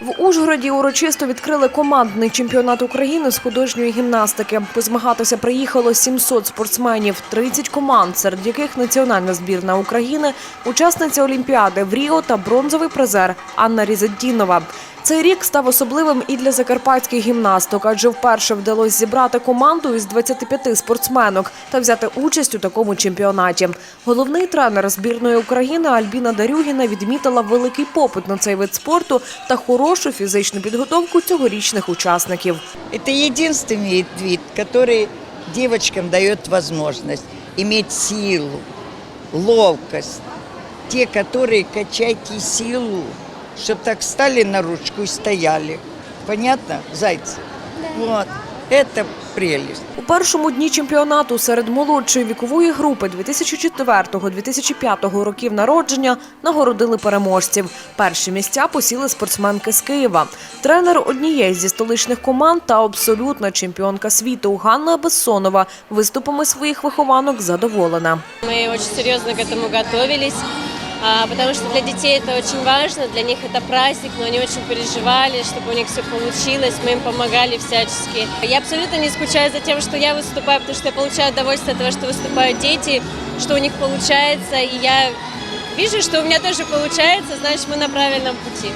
В Ужгороді урочисто відкрили командний чемпіонат України з художньої гімнастики. Позмагатися приїхало 700 спортсменів, 30 команд, серед яких національна збірна України, учасниця Олімпіади в Ріо та бронзовий призер Анна Різетдінова. Цей рік став особливим і для закарпатських гімнасток, адже вперше вдалося зібрати команду із 25 спортсменок та взяти участь у такому чемпіонаті. Головний тренер збірної України Альбіна Дарюгіна відмітила великий попит на цей вид спорту та хорошу фізичну підготовку цьогорічних учасників. Это единственный вид, который девочкам дает возможность иметь силу, ловкость. Те, которые качайте силу, чтобы так стали на ручку и стояли. Понятно, зайцы? Вот. Это прелесть. У першому дні чемпіонату серед молодшої вікової групи 2004-2005 років народження нагородили переможців. Перші місця посіли спортсменки з Києва. Тренер однієї зі столичних команд та абсолютна чемпіонка світу Ганна Бессонова виступами своїх вихованок задоволена. Мы очень серьезно к этому готовились, а, потому что для детей это очень важно, для них это праздник, но они очень переживали, чтобы у них все получилось, мы им помогали всячески. Я абсолютно не скучаю за тем, что я выступаю, потому что я получаю удовольствие от того, что выступают дети, что у них получается, и я вижу, что у меня тоже получается, значит, мы на правильном пути.